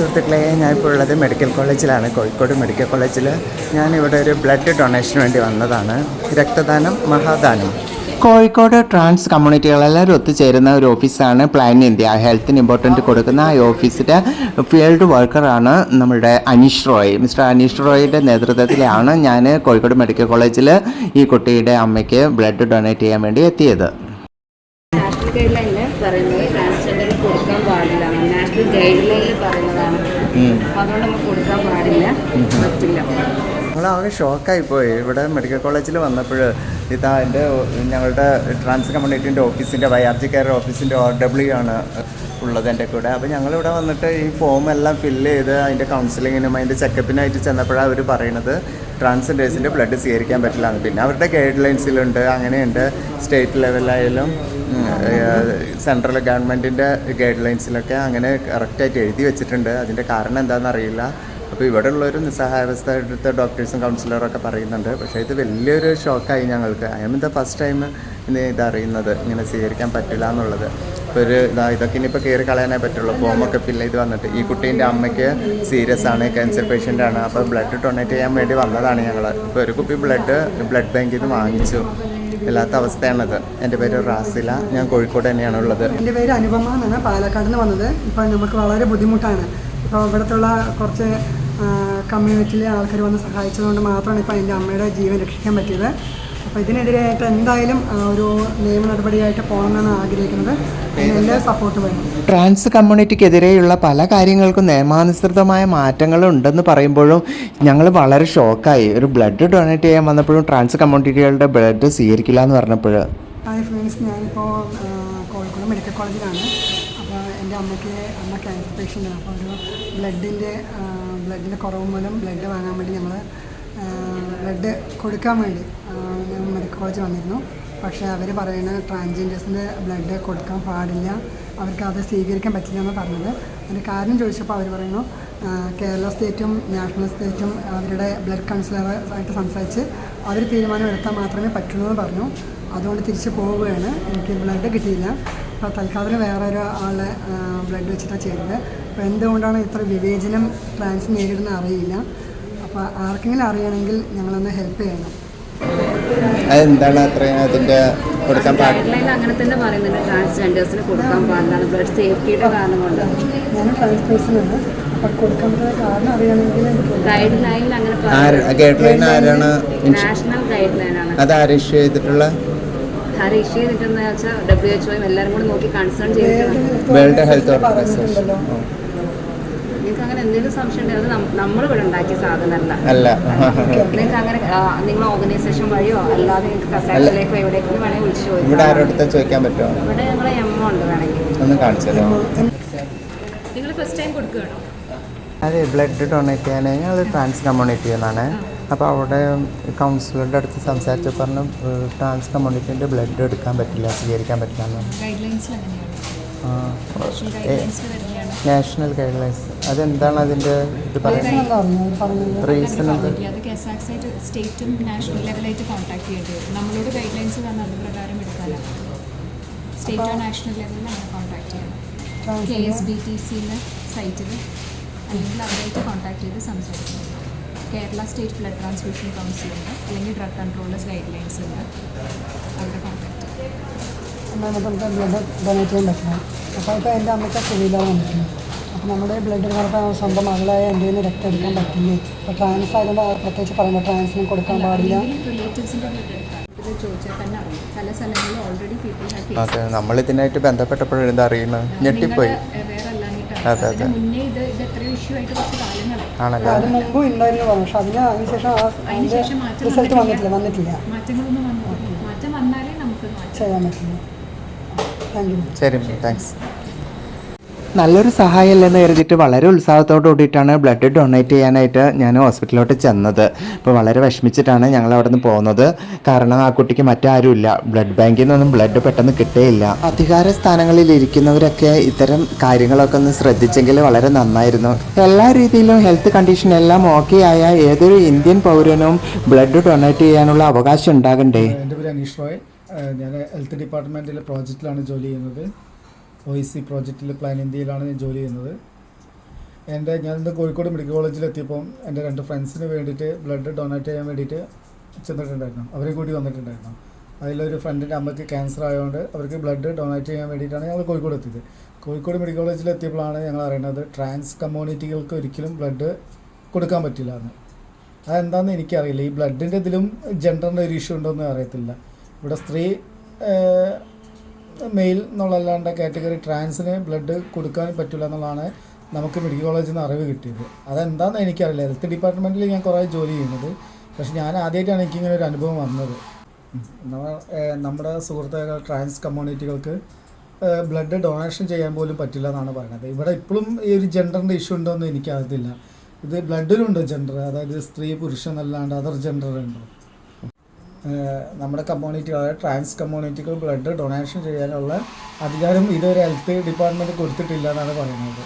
സുഹൃത്തുക്കളെ ഞാനിപ്പോൾ ഉള്ളത് മെഡിക്കൽ കോളേജിലാണ്. കോഴിക്കോട് മെഡിക്കൽ കോളേജിൽ. ഞാനിവിടെ ഒരു ബ്ലഡ് ഡൊണേഷന് വേണ്ടി വന്നതാണ്. രക്തദാനം മഹാദാനം. കോഴിക്കോട് ട്രാൻസ് കമ്മ്യൂണിറ്റികളെല്ലാവരും ഒത്തുചേരുന്ന ഒരു ഓഫീസാണ് പ്ലാൻ ഇന്ത്യ. ഹെൽത്തിന് ഇമ്പോർട്ടന്റ് കൊടുക്കുന്ന ആ ഓഫീസിന്റെ ഫീൽഡ് വർക്കറാണ് നമ്മുടെ അനീഷ് റോയ്. മിസ്റ്റർ അനീഷ് റോയിയുടെ നേതൃത്വത്തിലാണ് ഞാൻ കോഴിക്കോട് മെഡിക്കൽ കോളേജിൽ ഈ കുട്ടിയുടെ അമ്മയ്ക്ക് ബ്ലഡ് ഡൊണേറ്റ് ചെയ്യാൻ വേണ്ടി എത്തിയത്. നാഷണൽ ഗൈഡ് ലൈനിൽ പറയുന്നത് ട്രാൻസ്ജെൻഡർ കൊടുക്കാൻ പാടില്ല. നാഷണൽ ഗൈഡ് ലൈനിൽ പറയുന്നതാണ് അപ്പോൾ അതുകൊണ്ട് നമുക്ക് കൊടുക്കാൻ പാടില്ല. പറ്റില്ല. ഞങ്ങളാകെ ഷോക്കായി പോയി. ഇവിടെ മെഡിക്കൽ കോളേജിൽ വന്നപ്പോൾ ഇതാ എന്റെ ഞങ്ങളുടെ ട്രാൻസ് കമ്മ്യൂണിറ്റീന്റെ ഓഫീസിന്റെ വൈ ആർ ജി കെയർ ഓഫീസിന്റെ ഓർ ഡബ്ല്യു ആണ് ഉള്ളത് എന്റെ കൂടെ. അപ്പോൾ ഞങ്ങളിവിടെ വന്നിട്ട് ഈ ഫോം എല്ലാം ഫില്ല് ചെയ്ത് അതിന്റെ കൗൺസിലിങ്ങിനും അതിന്റെ ചെക്കപ്പിനായിട്ട് ചെന്നപ്പോഴാണ് അവർ പറയണത്. ട്രാൻസ്ജെൻഡേഴ്സിന്റെ ബ്ലഡ് സ്വീകരിക്കാൻ പറ്റില്ല പിന്നെ അവരുടെ ഗൈഡ് ലൈൻസിലുണ്ട് അങ്ങനെയുണ്ട് സ്റ്റേറ്റ് ലെവലായാലും സെൻട്രൽ ഗവൺമെന്റിന്റെ ഗൈഡ് ലൈൻസിലൊക്കെ അങ്ങനെ കറക്റ്റായിട്ട് എഴുതി വെച്ചിട്ടുണ്ട്. അതിന്റെ കാരണം എന്താണെന്ന് അറിയില്ല അപ്പോൾ ഇവിടെ ഉള്ളൊരു നിസ്സഹായാവസ്ഥ എടുത്ത ഡോക്ടേഴ്സും കൗൺസിലറും ഒക്കെ പറയുന്നുണ്ട്. പക്ഷേ ഇത് വലിയൊരു ഷോക്കായി ഞങ്ങൾക്ക്. I M the first time ഇത് അറിയുന്നത് ഇങ്ങനെ സ്വീകരിക്കാൻ പറ്റില്ല എന്നുള്ളത് ഇപ്പോൾ ഒരു ഇതാ ഇതൊക്കെ ഇനിയിപ്പോൾ കയറി കളയാനേ പറ്റുള്ളൂ. ഫോമൊക്കെ ഫില്ല് ചെയ്ത് വന്നിട്ട്. ഈ കുട്ടീന്റെ അമ്മയ്ക്ക് സീരിയസ് ആണ് ക്യാൻസർ പേഷ്യന്റ് ആണ്. അപ്പോൾ ബ്ലഡ് ഡൊണേറ്റ് ചെയ്യാൻ വേണ്ടി വന്നതാണ് ഞങ്ങൾ ഇപ്പോൾ ഒരു കുപ്പി ബ്ലഡ് ബ്ലഡ് ബാങ്കിൽ നിന്ന് വാങ്ങിച്ചു. ഇല്ലാത്ത അവസ്ഥയാണത്. എന്റെ പേര് റാസില. ഞാൻ കോഴിക്കോട് തന്നെയാണ് ഉള്ളത്. എന്റെ പേര് അനുപമ എന്നാണ് പാലക്കാട് നിന്ന് വന്നത്. ഇപ്പോൾ നമുക്ക് വളരെ ബുദ്ധിമുട്ടാണ്. ഇപ്പോൾ ഇവിടത്തുള്ള കുറച്ച് കമ്മ്യൂണിറ്റിയിലെ ആൾക്കാർ വന്ന് സഹായിച്ചതുകൊണ്ട് മാത്രമാണ് ഇപ്പോൾ എന്റെ അമ്മയുടെ ജീവൻ രക്ഷിക്കാൻ പറ്റിയത്. അപ്പോൾ ഇതിനെതിരായിട്ട് എന്തായാലും ഒരു നിയമ നടപടിയായിട്ട് പോകണമെന്നാണ് ആഗ്രഹിക്കുന്നത്. എല്ലാ സപ്പോർട്ട് വേണം. ട്രാൻസ് കമ്മ്യൂണിറ്റിക്കെതിരെയുള്ള പല കാര്യങ്ങൾക്കും നിയമാനുസൃതമായ മാറ്റങ്ങൾ ഉണ്ടെന്ന് പറയുമ്പോഴും ഞങ്ങൾ വളരെ ഷോക്കായി. ഒരു ബ്ലഡ് ഡൊണേറ്റ് ചെയ്യാൻ വന്നപ്പോഴും ട്രാൻസ് കമ്മ്യൂണിറ്റികളുടെ ബ്ലഡ് സ്വീകരിക്കില്ല എന്ന് പറഞ്ഞപ്പോൾ. ഹായ് ഫ്രണ്ട്സ് ഞാനിപ്പോൾ കോഴിക്കോട് മെഡിക്കൽ കോളേജിലാണ്. അപ്പോൾ എന്റെ അമ്മയ്ക്ക് അമ്മ ക്യാൻസർ പേഷ്യന്റാണ് അപ്പോൾ ഒരു ബ്ലഡിന്റെ ബ്ലഡിന്റെ കുറവ് മൂലം ബ്ലഡ് വാങ്ങാൻ വേണ്ടി ഞങ്ങൾ ബ്ലഡ് കൊടുക്കാൻ വേണ്ടി മെഡിക്കൽ കോളേജ് വന്നിരുന്നു. പക്ഷേ അവർ പറയുന്നത് ട്രാൻസ്ജെൻഡേഴ്സിന്റെ ബ്ലഡ് കൊടുക്കാൻ പാടില്ല അവർക്ക് അത് സ്വീകരിക്കാൻ പറ്റില്ല എന്ന് പറഞ്ഞത്. അതിന്റെ കാരണം ചോദിച്ചപ്പോൾ അവർ പറയുന്നു കേരള സ്റ്റേറ്റും നാഷണൽ സ്റ്റേറ്റും അവരുടെ ബ്ലഡ് കൗൺസിലർ ആയിട്ട് സംസാരിച്ച് അവർ തീരുമാനം എടുത്താൽ മാത്രമേ പറ്റുള്ളൂ എന്ന് പറഞ്ഞു. അതുകൊണ്ട് തിരിച്ച് പോവുകയാണ്. എനിക്ക് ബ്ലഡ് കിട്ടിയില്ല. അപ്പോൾ തൽക്കാലത്തിന് വേറെ ഒരു ആളെ ബ്ലഡ് വെച്ചിട്ടാണ് ചെയ്തത് അപ്പോൾ എന്തുകൊണ്ടാണ് ഇത്ര വിവേചനം ട്രാൻസ് നേരിടുന്ന അറിയില്ല. അപ്പോൾ ആർക്കെങ്കിലും അറിയണമെങ്കിൽ ഞങ്ങളൊന്ന് ഹെൽപ്പ് ചെയ്യണം. അതെന്താണ് അത്രയും അതിന്റെ കൊടുക്കാൻ ലൈനിൽ അങ്ങനെ തന്നെ പറയുന്നുണ്ട്. ട്രാൻസ്ജെൻഡേഴ്സിന് കൊടുക്കാൻ പാടില്ല ബ്ലഡ് സേഫ്റ്റിയുടെ കാരണം കൊണ്ട്. ഞാൻ ട്രാൻസ് പേഴ്സണാണ് അപ്പോൾ കൊടുക്കാൻ കാരണം അറിയണമെങ്കിൽ ഗൈഡ് ലൈനിൽ അങ്ങനെ ഗൈഡ് ലൈൻ ആരാണ്? നാഷണൽ ഗൈഡ് ലൈനാണ് അത് ആര് ഇഷ്യൂ ചെയ്തിട്ടുള്ള? അത് ഇഷ്യൂ ചെയ്തിട്ടെന്ന് വെച്ചാൽ ഡബ്ല്യു എച്ച് എല്ലാവരും കൂടി നോക്കി കൺസേൺ ചെയ്തിട്ടുണ്ട് വേൾഡ് ഹെൽത്ത് ഓർഗനൈസേഷൻ എന്തെങ്കിലും സംശയം ഉണ്ടെങ്കിൽ അത് നമ്മൾ ഇവിടെ ഉണ്ടാക്കിയ സാധനമല്ല. അല്ല. നിങ്ങൾക്ക് അങ്ങനെ നിങ്ങൾ ഓർഗനൈസേഷൻ വഴിയോ അല്ലാതെ നിങ്ങൾക്ക് കസാറ്റിലേക്കോ എവിടേക്കും വേണമെങ്കിൽ വിളിച്ചു ഇവിടെ ആരോടത്ത ചോദിക്കാൻ പറ്റുമോ ഇവിടെ ഞങ്ങളെ എം ഉണ്ട് വേണമെങ്കിൽ. ഒന്ന് കാണിച്ചു നിങ്ങൾ ഫസ്റ്റ് ടൈം കൊടുക്കുകയാണോ അതെ ബ്ലഡ് ഡൊണേറ്റ് ചെയ്യാൻ ഞങ്ങൾ ട്രാൻസ് കമ്മ്യൂണിറ്റി എന്നാണ് അപ്പോൾ അവിടെ കൗൺസിലറുടെ അടുത്ത് സംസാരിച്ച് പറഞ്ഞു ട്രാൻസ് കമ്മ്യൂണിറ്റീന്റെ ബ്ലഡ് എടുക്കാൻ പറ്റില്ല സ്വീകരിക്കാൻ പറ്റില്ല എന്ന് നാഷണൽ ഗൈഡ് ലൈൻസ് അതെന്താണ് അതിന്റെ ഇത് പറയുന്നത്? റീസൺ അത് സ്റ്റേറ്റും നാഷണൽ ലെവലായിട്ട് കോൺടാക്ട് ചെയ്യേണ്ടി വരും. നമ്മളോട് ഗൈഡ് ലൈൻസ് തന്നെ അത് പ്രകാരം എടുക്കാനാണ് സ്റ്റേറ്റോ നാഷണൽ ലെവലിൽ കോൺടാക്ട് ചെയ്യണം കെ എസ് ബി ടി സിയിലെ സൈറ്റിൽ അല്ലെങ്കിൽ അവരായിട്ട് കോൺടാക്ട് ചെയ്ത് സംസാരിക്കണം Kerala state blood transfusion council ഉണ്ട് അല്ലെങ്കിൽ ഡ്രഗ് കൺട്രോളേഴ്സ് ഗൈഡ് ലൈൻസ് ഉണ്ട് അവരുടെ കോൺടാക്ട് ചെയ്യാം ഡൊണേറ്റ് ചെയ്യാൻ അപ്പോൾ ഇപ്പോൾ എന്റെ അമ്മയ്ക്ക് സുഖമില്ലാതെ വന്നിട്ടുണ്ട് അപ്പോൾ നമ്മുടെ ബ്ലഡ് ചിലപ്പോൾ സ്വന്തം മകളായ എന്റെ നിന്ന് രക്തം എടുക്കാൻ പറ്റില്ലേ അപ്പോൾ ട്രാൻസ് ആയതുകൊണ്ട് പ്രത്യേകിച്ച് പറയുമ്പോൾ ട്രാൻസിനും കൊടുക്കാൻ പാടില്ല. അതെ നമ്മൾ ഇതിനായിട്ട് ബന്ധപ്പെട്ടപ്പോഴും ഇത് അറിയുന്നത്. ഞെട്ടിപ്പോയി. അതെ അതെ. ആണല്ലോ? അത് മുമ്പും ഉണ്ടായിരുന്നു. പറഞ്ഞു പക്ഷെ അതിന് അതിനുശേഷം ആ റിസൾട്ട് വന്നിട്ടില്ല. വന്നിട്ടില്ല മാറ്റങ്ങളൊന്നും വന്നു മാറ്റം വന്നാലേ നമുക്ക് മാറ്റാം. ചെയ്യാൻ പറ്റില്ല ശരി താങ്ക്സ് നല്ലൊരു സഹായമല്ലെന്ന് കരുതിയിട്ട് വളരെ ഉത്സാഹത്തോടു കൂടിയിട്ടാണ് ബ്ലഡ് ഡൊണേറ്റ് ചെയ്യാനായിട്ട് ഞാൻ ഹോസ്പിറ്റലിലോട്ട് ചെന്നത്. ഇപ്പോൾ വളരെ വിഷമിച്ചിട്ടാണ് ഞങ്ങൾ അവിടെ നിന്ന് പോകുന്നത്. കാരണം ആ കുട്ടിക്ക് മറ്റാരുമില്ല. ബ്ലഡ് ബാങ്കിൽ നിന്നൊന്നും ബ്ലഡ് പെട്ടെന്ന് കിട്ടേയില്ല. അധികാര സ്ഥാനങ്ങളിൽ ഇരിക്കുന്നവരൊക്കെ ഇത്തരം കാര്യങ്ങളൊക്കെ ഒന്ന് ശ്രദ്ധിച്ചെങ്കിൽ വളരെ നന്നായിരുന്നു. എല്ലാ രീതിയിലും ഹെൽത്ത് കണ്ടീഷൻ എല്ലാം ഓക്കെ ആയ ഏതൊരു ഇന്ത്യൻ പൗരനും ബ്ലഡ് ഡൊണേറ്റ് ചെയ്യാനുള്ള അവകാശം ഉണ്ടാകണ്ടേ? എന്റെ പേര് അനീഷ് റോയ് ഞാൻ ഹെൽത്ത് ഡിപ്പാർട്ട്മെന്റിലെ പ്രോജക്റ്റിലാണ് ജോലി ചെയ്യുന്നത്. ഒ ഇ സി പ്രോജക്റ്റിൽ പ്ലാൻ ഇന്ത്യയിലാണ് ഞാൻ ജോലി ചെയ്യുന്നത്. എന്റെ ഞാൻ ഇന്ന് കോഴിക്കോട് മെഡിക്കൽ കോളേജിൽ എത്തിയപ്പോൾ എന്റെ രണ്ട് ഫ്രണ്ട്സിന് വേണ്ടിയിട്ട് ബ്ലഡ് ഡൊണേറ്റ് ചെയ്യാൻ വേണ്ടിയിട്ട് ചെന്നിട്ടുണ്ടായിരുന്നു. അവരെ കൂടി വന്നിട്ടുണ്ടായിരുന്നു. അതിലൊരു ഫ്രണ്ടിന്റെ അമ്മയ്ക്ക് ക്യാൻസർ ആയതുകൊണ്ട് അവർക്ക് ബ്ലഡ് ഡൊണേറ്റ് ചെയ്യാൻ വേണ്ടിയിട്ടാണ് ഞങ്ങൾ കോഴിക്കോട് എത്തിയത്. കോഴിക്കോട് മെഡിക്കൽ കോളേജിൽ എത്തിയപ്പോഴാണ് ഞങ്ങൾ അറിയുന്നത് ട്രാൻസ് കമ്മ്യൂണിറ്റികൾക്ക് ഒരിക്കലും ബ്ലഡ് കൊടുക്കാൻ പറ്റില്ല എന്ന് അതെന്താണെന്ന് എനിക്കറിയില്ല. ഈ ബ്ലഡിന്റെ ഇതിലും ജെൻഡറിന്റെ ഒരു ഇഷ്യൂ ഉണ്ടോയെന്ന് അറിയത്തില്ല. ഇവിടെ സ്ത്രീ മെയിൽ എന്നുള്ളതല്ലാണ്ട് കാറ്റഗറി ട്രാൻസിന് ബ്ലഡ് കൊടുക്കാൻ പറ്റില്ല എന്നുള്ളതാണ് നമുക്ക് മെഡിക്കൽ കോളേജിൽ നിന്ന് അറിവ് കിട്ടിയത്. അതെന്താണെന്ന് എനിക്കറിയില്ല. ഹെൽത്ത് ഡിപ്പാർട്ട്മെന്റിൽ ഞാൻ കുറേ ജോലി ചെയ്യുന്നത്. പക്ഷേ ഞാൻ ആദ്യമായിട്ടാണ് എനിക്കിങ്ങനെ ഒരു അനുഭവം വന്നത്. നമ്മുടെ സുഹൃത്തുക്കൾ ട്രാൻസ് കമ്മ്യൂണിറ്റികൾക്ക് ബ്ലഡ് ഡൊണേഷൻ ചെയ്യാൻ പോലും പറ്റില്ല എന്നാണ് പറയുന്നത്. ഇവിടെ ഇപ്പോഴും ഈ ഒരു ജെൻഡറിന്റെ ഇഷ്യൂ ഉണ്ടോ എന്ന് എനിക്കറിയത്തില്ല. ഇത് ബ്ലഡിലുണ്ട് ജെൻഡർ. അതായത് സ്ത്രീ പുരുഷൻ അല്ലാണ്ട് അതർ ജെൻഡർ ഉണ്ടോ? നമ്മുടെ കമ്മ്യൂണിറ്റി അതായത് ട്രാൻസ് കമ്മ്യൂണിറ്റികൾ ബ്ലഡ് ഡൊണേഷൻ ചെയ്യാനുള്ള അധികാരം ഇതുവരെ ഹെൽത്ത് ഡിപ്പാർട്ട്മെന്റ് കൊടുത്തിട്ടില്ല എന്നാണ് പറയുന്നത്.